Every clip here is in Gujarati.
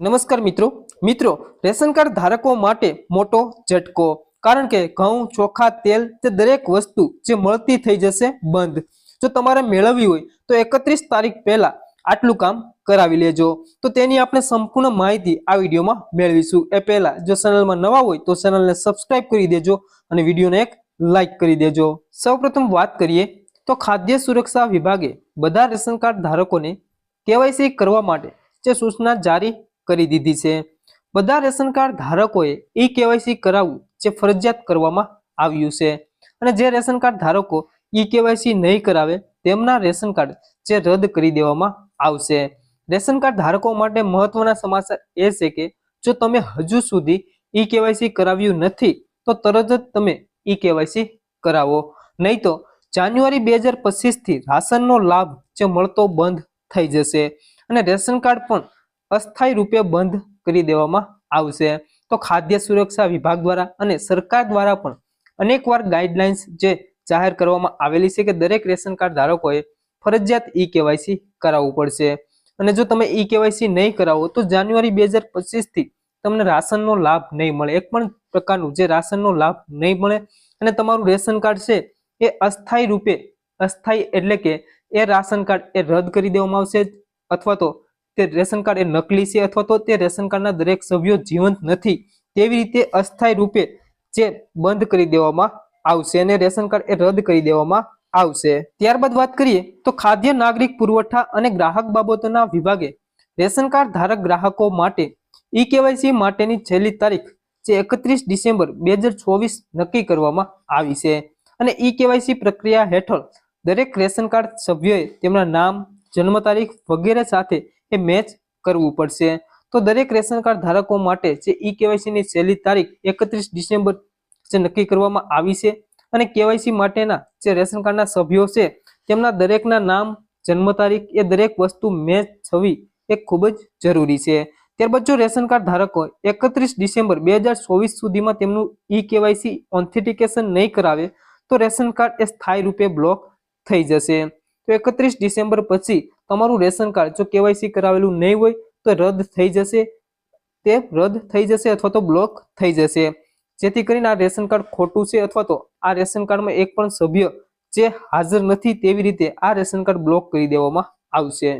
નમસ્કાર મિત્રો. મિત્રો, રેશન કાર્ડ ધારકો માટે મોટો ઝટકો. કારણ કે ઘઉં, ચોખા, તેલ તે દરેક વસ્તુ જે મળતી થઈ જશે બંધ. જો તમારે મેળવવી હોય, તો એકત્રીસ તારીખ પહેલા આટલું કામ કરાવી લેજો. તો તેની આપણે સંપૂર્ણ માહિતી આ વિડીયોમાં મેળવીશું. એ પહેલા જો ચેનલમાં નવા હોય, તો ચેનલને સબસ્ક્રાઇબ કરી દેજો અને વિડીયોને એક લાઈક કરી દેજો. સૌપ્રથમ વાત કરીએ, તો ખાદ્ય સુરક્ષા વિભાગે બધા રેશન કાર્ડ ધારકોને કેવાયસી કરવા માટે જે સૂચના જારી કરી દીધી છે. બધા રેશન કાર્ડ ધારકોએ ઈ કેવાયસી કરાવવું જે ફરજિયાત કરવામાં આવ્યું છે. અને જે રેશન કાર્ડ ધારકો ઈ કેવાયસી નહીં કરાવે તેમના રેશન કાર્ડ જે રદ કરી દેવામાં આવશે. રેશન કાર્ડ ધારકો માટે મહત્વના સમાચાર એ છે કે, જો તમે હજુ સુધી ઈ કેવાયસી કરાવ્યું નથી, તો તરત જ તમે ઈ કેવાયસી કરાવો. નહીં તો જાન્યુઆરી બે હજાર પચીસથી રાશનનો લાભ જે મળતો બંધ થઈ જશે. અને રેશન કાર્ડ પણ અસ્થાયી રૂપે બંધ કરી દેવામાં આવશે. તો ખાદ્ય સુરક્ષા વિભાગ દ્વારા અને સરકાર દ્વારા પણ અનેકવાર ગાઈડલાઇન્સ જે જાહેર કરવામાં આવેલી છે કે દરેક રેશન કાર્ડ ધારકોએ ફરજિયાત ઈ કેવાયસી કરાવવું પડશે. અને જો તમે ઈ કેવાયસી નહીં કરાવો, તો જાન્યુઆરી બે હજાર પચીસથી તમને રાશનનો લાભ નહીં મળે. એક પણ પ્રકારનું જે રાશનનો લાભ નહીં મળે અને તમારું રેશન કાર્ડ છે એ અસ્થાયી રૂપે, અસ્થાયી એટલે કે એ રાશન કાર્ડ એ રદ કરી દેવામાં આવશે અથવા તો તે રેશન કાર્ડ એ નકલી છે અથવા તો તે રેશન કાર્ડના દરેક સભ્યો જીવંત નથી, તેવી રીતે અસ્થાયી રૂપે જે બંધ કરી દેવામાં આવશે અને રેશન કાર્ડ એ રદ કરી દેવામાં આવશે. ત્યારબાદ વાત કરીએ તો ખાદ્ય નાગરિક પુરવઠા અને ગ્રાહક બાબતોના વિભાગે રેશન કાર્ડ ધારક ગ્રાહકો માટે ઈ કેવાયસી માટેની છેલ્લી તારીખ, જે એકત્રીસ ડિસેમ્બર બે નક્કી કરવામાં આવી છે. અને ઈ કેવાયસી પ્રક્રિયા હેઠળ દરેક રેશન કાર્ડ સભ્યોએ તેમના નામ, જન્મ તારીખ વગેરે સાથે એ મેચ કરવું પડશે. તો દરેક રેશન કાર્ડ ધારકો માટે જે ઈ કેવાયસીની છેલ્લી તારીખ એકત્રીસ ડિસેમ્બર જે નક્કી કરવામાં આવી છે અને કેવાયસી માટેના જે રેશન કાર્ડના સભ્યો છે, તેમના દરેકના નામ, જન્મ તારીખ એ દરેક વસ્તુ મેચ થવી એ ખૂબ જ જરૂરી છે. ત્યારબાદ જો રેશન કાર્ડ ધારકો એકત્રીસ ડિસેમ્બર બે હજાર ચોવીસ સુધીમાં તેમનું ઈ કેવાયસી ઓથેન્ટિકેશન નહીં કરાવે, તો રેશન કાર્ડ એ સ્થાયી રૂપે બ્લોક થઈ જશે. તો એકત્રીસ ડિસેમ્બર પછી તમારું રેશન કાર્ડ, જો કેવાયસી કરાવેલું નહીં હોય, તો રદ થઈ જશે. તે રદ થઈ જશે અથવા તો બ્લોક થઈ જશે. જેથી કરીને આ રેશન કાર્ડ ખોટું છે અથવા તો આ રેશન કાર્ડમાં એક પણ સભ્ય જે હાજર નથી તેવી રીતે આ રેશન કાર્ડ બ્લોક કરી દેવામાં આવશે.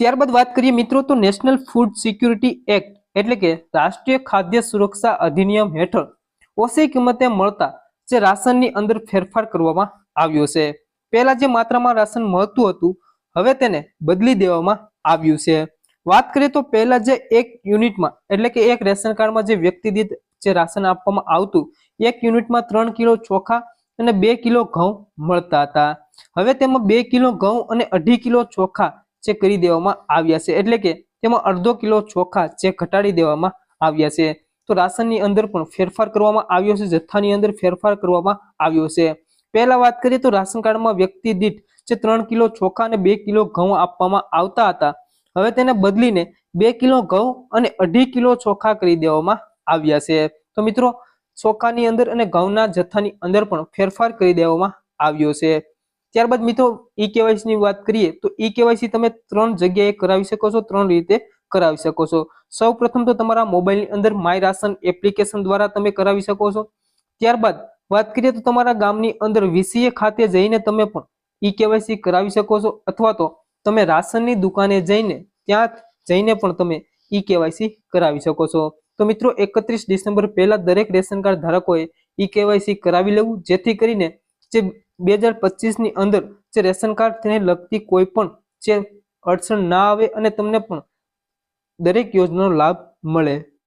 ત્યારબાદ વાત કરીએ મિત્રો તો નેશનલ ફૂડ સિક્યુરિટી એક્ટ, એટલે કે રાષ્ટ્રીય ખાદ્ય સુરક્ષા અધિનિયમ હેઠળ ઓછી કિંમતે મળતા જે રાશનની અંદર ફેરફાર કરવામાં આવ્યો છે. પહેલા જે માત્રામાં રાશન મળતું હતું હવે તેને બદલી દેવામાં આવ્યું છે. વાત કરીએ તો પહેલા જે એક યુનિટમાં, એટલે કે એક રેશન કાર્ડમાં જે વ્યક્તિ દીઠ જે રાશન આપવામાં આવતું, એક યુનિટમાં ત્રણ કિલો ચોખા અને બે કિલો ઘઉં મળતા હતા. હવે તેમાં બે કિલો ઘઉં અને અઢી કિલો ચોખા જે કરી દેવામાં આવ્યા છે. એટલે કે તેમાં અડધો કિલો ચોખા જે ઘટાડી દેવામાં આવ્યા છે. તો રાશનની અંદર પણ ફેરફાર કરવામાં આવ્યો છે. જથ્થાની અંદર ફેરફાર કરવામાં આવ્યો છે. પહેલા વાત કરીએ તો રાશન કાર્ડમાં વ્યક્તિ દીઠ જે ત્રણ કિલો ચોખા અને બે કિલો ઘઉં આપવામાં આવતા હતા. હવે તેને બદલીને બે કિલો ઘઉં અને અઢી કિલો ચોખા કરી દેવામાં આવ્યા છે. તો મિત્રો, ચોખાની અંદર અને ઘઉંના જથ્થાની અંદર પણ ફેરફાર કરી દેવામાં આવ્યો છે. ત્યારબાદ મિત્રો, ઈ કેવાયસી ની વાત કરીએ, તો ઈ કેવાયસી તમે ત્રણ જગ્યાએ કરાવી શકો છો, ત્રણ રીતે કરાવી શકો છો. સૌ પ્રથમ તો તમારા મોબાઈલની અંદર માય રાશન એપ્લિકેશન દ્વારા તમે કરાવી શકો છો. ત્યારબાદ વાત કરીએ તો તમારા ગામની અંદર વીસીએ ખાતે જઈને તમે પણ ઈ કેવાયસી કરાવી શકો છો અથવા તો તમે રાશનની દુકાને જઈને, ત્યાં જઈને પણ તમે ઈ કેવાયસી કરાવી શકો છો. તો મિત્રો, એકત્રીસ ડિસેમ્બર પહેલા દરેક રેશન કાર્ડ ધારકોએ ઈ કેવાયસી કરાવી લેવું, જેથી કરીને જે બે હજાર પચીસની અંદર જે રેશન કાર્ડ તેને લગતી કોઈ પણ જે અડચણ ના આવે અને તમને પણ દરેક યોજનાનો લાભ મળે.